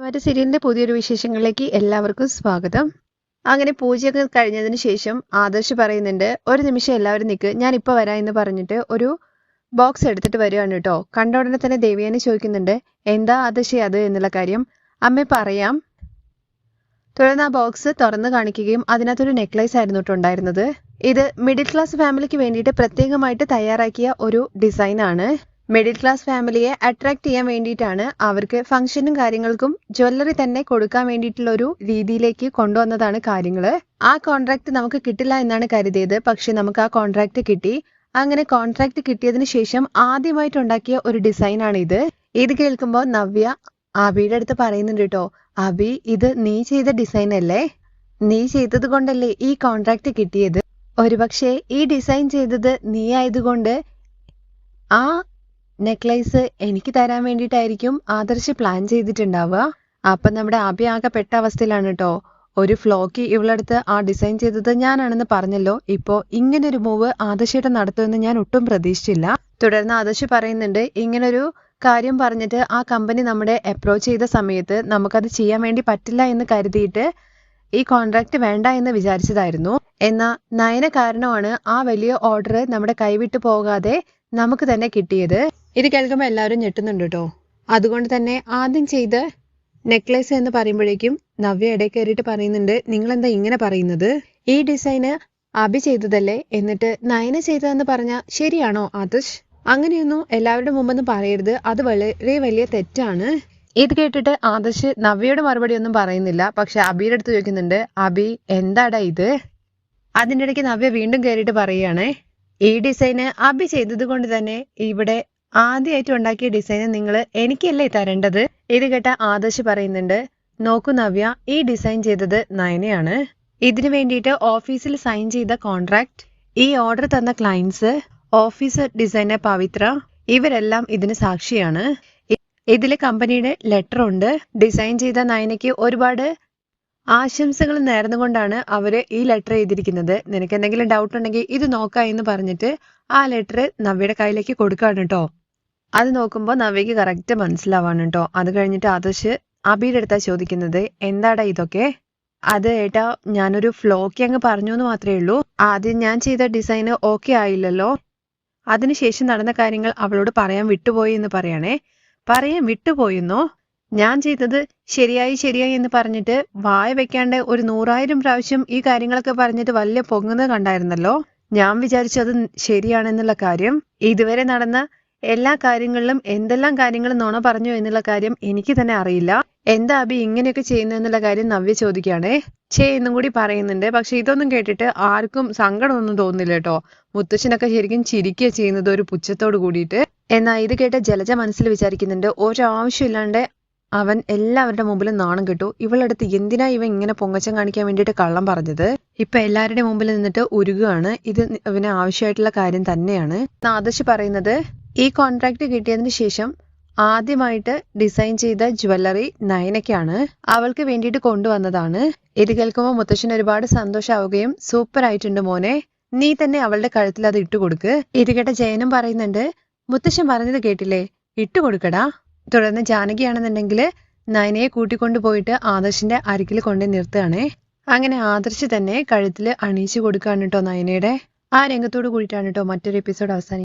മറ്റു സീരിയലിന്റെ പുതിയൊരു വിശേഷങ്ങളിലേക്ക് എല്ലാവർക്കും സ്വാഗതം. അങ്ങനെ പൂജയൊക്കെ കഴിഞ്ഞതിന് ശേഷം ആദർശ് പറയുന്നുണ്ട് ഒരു നിമിഷം എല്ലാവരും നിൽക്ക് ഞാൻ ഇപ്പൊ വരാം എന്ന് പറഞ്ഞിട്ട് ഒരു ബോക്സ് എടുത്തിട്ട് വരികയാണ് കേട്ടോ. കണ്ട ഉടനെ തന്നെ ദേവിയനെ ചോദിക്കുന്നുണ്ട് എന്താ ആദർശി അത്? എന്നുള്ള കാര്യം. അമ്മ പറയാം. തുടർന്ന് ആ ബോക്സ് തുറന്ന് കാണിക്കുകയും അതിനകത്തൊരു നെക്ലൈസ് ആയിരുന്നു കേട്ടോ ഉണ്ടായിരുന്നത്. ഇത് മിഡിൽ ക്ലാസ് ഫാമിലിക്ക് വേണ്ടിയിട്ട് പ്രത്യേകമായിട്ട് തയ്യാറാക്കിയ ഒരു ഡിസൈനാണ് മിഡിൽ ക്ലാസ് ഫാമിലിയെ അട്രാക്ട് ചെയ്യാൻ വേണ്ടിയിട്ടാണ് അവർക്ക് ഫംഗ്ഷനും കാര്യങ്ങൾക്കും ജ്വല്ലറി തന്നെ കൊടുക്കാൻ വേണ്ടിയിട്ടുള്ള ഒരു രീതിയിലേക്ക് കൊണ്ടുവന്നതാണ് കാര്യങ്ങൾ ആ കോൺട്രാക്ട് നമുക്ക് കിട്ടില്ല എന്നാണ് കരുതിയത്. പക്ഷെ നമുക്ക് ആ കോൺട്രാക്ട് കിട്ടി. അങ്ങനെ കോൺട്രാക്ട് കിട്ടിയതിന് ശേഷം ആദ്യമായിട്ട് ഉണ്ടാക്കിയ ഒരു ഡിസൈനാണ് ഇത് ഇത് കേൾക്കുമ്പോൾ നവ്യ അബിയുടെ അടുത്ത് പറയുന്നുണ്ട് കേട്ടോ അബി ഇത് നീ ചെയ്ത ഡിസൈൻ അല്ലേ നീ ചെയ്തത് കൊണ്ടല്ലേ ഈ കോൺട്രാക്ട് കിട്ടിയത്? ഒരുപക്ഷെ ഈ ഡിസൈൻ ചെയ്തത് നീ ആയതുകൊണ്ട് ആ നെക്ലേസ് എനിക്ക് തരാൻ വേണ്ടിയിട്ടായിരിക്കും ആദർശ് പ്ലാൻ ചെയ്തിട്ടുണ്ടാവുക. അപ്പൊ നമ്മുടെ അബി ആകെ പെട്ട അവസ്ഥയിലാണ് കേട്ടോ. ഒരു ഫ്ലോക്ക് ഇവളടുത്ത് ആ ഡിസൈൻ ചെയ്തത് ഞാനാണെന്ന് പറഞ്ഞല്ലോ. ഇപ്പോ ഇങ്ങനൊരു മൂവ് ആദർശയുടെ നടത്തുമെന്ന് ഞാൻ ഒട്ടും പ്രതീക്ഷിച്ചില്ല. തുടർന്ന് ആദർശ് പറയുന്നുണ്ട് ഇങ്ങനൊരു കാര്യം പറഞ്ഞിട്ട് ആ കമ്പനി നമ്മുടെ അപ്രോച്ച് ചെയ്ത സമയത്ത് നമുക്കത് ചെയ്യാൻ വേണ്ടി പറ്റില്ല എന്ന് കരുതിയിട്ട് ഈ കോൺട്രാക്ട് വേണ്ട എന്ന് വിചാരിച്ചതായിരുന്നു. എന്നാൽ നയന കാരണമാണ് ആ വലിയ ഓർഡർ നമ്മുടെ കൈവിട്ടു പോകാതെ നമുക്ക് തന്നെ കിട്ടിയത്. ഇത് കേൾക്കുമ്പോൾ എല്ലാവരും ഞെട്ടുന്നുണ്ട് കേട്ടോ അതുകൊണ്ട് തന്നെ ആദ്യം ചെയ്ത് നെക്ലേസ് എന്ന് പറയുമ്പോഴേക്കും നവ്യ ഇടയിൽ കയറിയിട്ട് പറയുന്നുണ്ട് നിങ്ങൾ എന്താ ഇങ്ങനെ പറയുന്നത്? ഈ ഡിസൈന് അഭി ചെയ്തതല്ലേ? എന്നിട്ട് നയന ചെയ്തതെന്ന് പറഞ്ഞ ശരിയാണോ ആതിഷ് അങ്ങനെയൊന്നും എല്ലാവരുടെ മുമ്പൊന്നും പറയരുത്. അത് വളരെ വലിയ തെറ്റാണ്. ഇത് കേട്ടിട്ട് ആദർശ് നവ്യയുടെ മറുപടി ഒന്നും പറയുന്നില്ല. പക്ഷെ അബിയുടെ അടുത്ത് ചോദിക്കുന്നുണ്ട് അബി എന്താടാ ഇത്? അതിന്റെ ഇടയ്ക്ക് നവ്യ വീണ്ടും കയറിയിട്ട് പറയുകയാണ് ഈ ഡിസൈന് അബി ചെയ്തത് കൊണ്ട് തന്നെ ഇവിടെ ആദ്യമായിട്ട് ഉണ്ടാക്കിയ ഡിസൈന് നിങ്ങൾ എനിക്കല്ലേ തരേണ്ടത്? ഇത് കേട്ട ആദർശ് പറയുന്നുണ്ട് നോക്കൂ നവ്യ ഈ ഡിസൈൻ ചെയ്തത് നയനയാണ്. ഇതിനു വേണ്ടിയിട്ട് ഓഫീസിൽ സൈൻ ചെയ്ത കോൺട്രാക്ട് ഈ ഓർഡർ തന്ന ക്ലയൻസ് ഓഫീസ് ഡിസൈനർ പവിത്ര ഇവരെല്ലാം ഇതിന് സാക്ഷിയാണ്. ഇതിൽ കമ്പനിയുടെ ലെറ്റർ ഉണ്ട്. ഡിസൈൻ ചെയ്ത നയനയ്ക്ക് ഒരുപാട് ആശംസകൾ നേർന്നുകൊണ്ടാണ് അവർ ഈ ലെറ്റർ എഴുതിയിരിക്കുന്നത്. നിനക്ക് എന്തെങ്കിലും ഡൗട്ട് ഉണ്ടെങ്കിൽ ഇത് നോക്കാം എന്ന് പറഞ്ഞിട്ട് ആ ലെറ്റർ നവ്യയുടെ കയ്യിലേക്ക് കൊടുക്കാണ് കേട്ടോ. അത് നോക്കുമ്പോൾ നവ്യക്ക് കറക്റ്റ് മനസ്സിലാവാണ് കേട്ടോ അത് കഴിഞ്ഞിട്ട് ആദർശ് അബിയുടെ അടുത്താ ചോദിക്കുന്നത് എന്താടാ ഇതൊക്കെ? അത് ഏട്ടാ ഞാനൊരു ഫ്ലോക്ക് അങ്ങ് പറഞ്ഞു എന്ന് മാത്രമേ ഉള്ളൂ. ആദ്യം ഞാൻ ചെയ്ത ഡിസൈന് ഓക്കെ ആയില്ലല്ലോ. അതിനുശേഷം നടന്ന കാര്യങ്ങൾ അവളോട് പറയാൻ വിട്ടുപോയി എന്ന് പറയണേ. പറയാൻ വിട്ടുപോയെന്നോ? ഞാൻ ചെയ്തത് ശരിയായി ശരിയായി എന്ന് പറഞ്ഞിട്ട് വായ വെക്കാണ്ട് ഒരു നൂറായിരം പ്രാവശ്യം ഈ കാര്യങ്ങളൊക്കെ പറഞ്ഞിട്ട് വലിയ പൊങ്ങുന്നത് കണ്ടായിരുന്നല്ലോ? ഞാൻ വിചാരിച്ചത് ശരിയാണെന്നുള്ള കാര്യം. ഇതുവരെ നടന്ന എല്ലാ കാര്യങ്ങളിലും എന്തെല്ലാം കാര്യങ്ങൾ നുണ പറഞ്ഞു എന്നുള്ള കാര്യം എനിക്ക് തന്നെ അറിയില്ല. എന്താ അബി ഇങ്ങനെയൊക്കെ ചെയ്യുന്നു എന്നുള്ള കാര്യം നവ്യ ചോദിക്കുകയാണേ. ചേ എന്നും കൂടി പറയുന്നുണ്ട്. പക്ഷെ ഇതൊന്നും കേട്ടിട്ട് ആർക്കും സങ്കടമൊന്നും തോന്നില്ല കേട്ടോ. മുത്തശ്ശനൊക്കെ ശരിക്കും ചിരിക്കുക ചെയ്യുന്നത് ഒരു പുച്ഛത്തോട് കൂടിയിട്ട്. എന്നാൽ ഇത് കേട്ട ജലജ മനസ്സിൽ വിചാരിക്കുന്നുണ്ട് ഒരാവശ്യമില്ലാണ്ട് അവൻ എല്ലാവരുടെ മുമ്പിലും നാണം കിട്ടു. ഇവളടുത്ത് എന്തിനാ ഇവൻ ഇങ്ങനെ പൊങ്ങച്ചം കാണിക്കാൻ വേണ്ടിയിട്ട് കള്ളം പറഞ്ഞത്? ഇപ്പൊ എല്ലാവരുടെ മുമ്പിൽ നിന്നിട്ട് ഉരുകുകയാണ്. ഇത് ഇവന് ആവശ്യമായിട്ടുള്ള കാര്യം തന്നെയാണ്. ആദർശ് പറയുന്നത് ഈ കോൺട്രാക്ട് കിട്ടിയതിന് ശേഷം ആദ്യമായിട്ട് ഡിസൈൻ ചെയ്ത ജ്വല്ലറി നയനയ്ക്കാണ് അവൾക്ക് വേണ്ടിയിട്ട് കൊണ്ടുവന്നതാണ്. ഇത് കേൾക്കുമ്പോൾ മുത്തശ്ശൻ ഒരുപാട് സന്തോഷാവുകയും സൂപ്പർ ആയിട്ടുണ്ട് മോനെ. നീ തന്നെ അവളുടെ കഴുത്തിൽ അത് ഇട്ടുകൊടുക്ക് ഇത് കേട്ട ജയനും പറയുന്നുണ്ട് മുത്തശ്ശൻ പറഞ്ഞത് കേട്ടില്ലേ? ഇട്ടുകൊടുക്കടാ തുടർന്ന് ജാനകിയാണെന്നുണ്ടെങ്കിൽ നയനയെ കൂട്ടിക്കൊണ്ടു പോയിട്ട് ആദർശിന്റെ അരികിൽ കൊണ്ട് നിർത്തുകയാണേ. അങ്ങനെ ആദർശ് തന്നെ കഴുത്തിൽ അണിയിച്ചു കൊടുക്കുകയാണ് കേട്ടോ നയനയുടെ. ആ രംഗത്തോട് കൂടിയിട്ടാണ് കേട്ടോ മറ്റൊരു എപ്പിസോഡ് അവസാനിക്കുന്നത്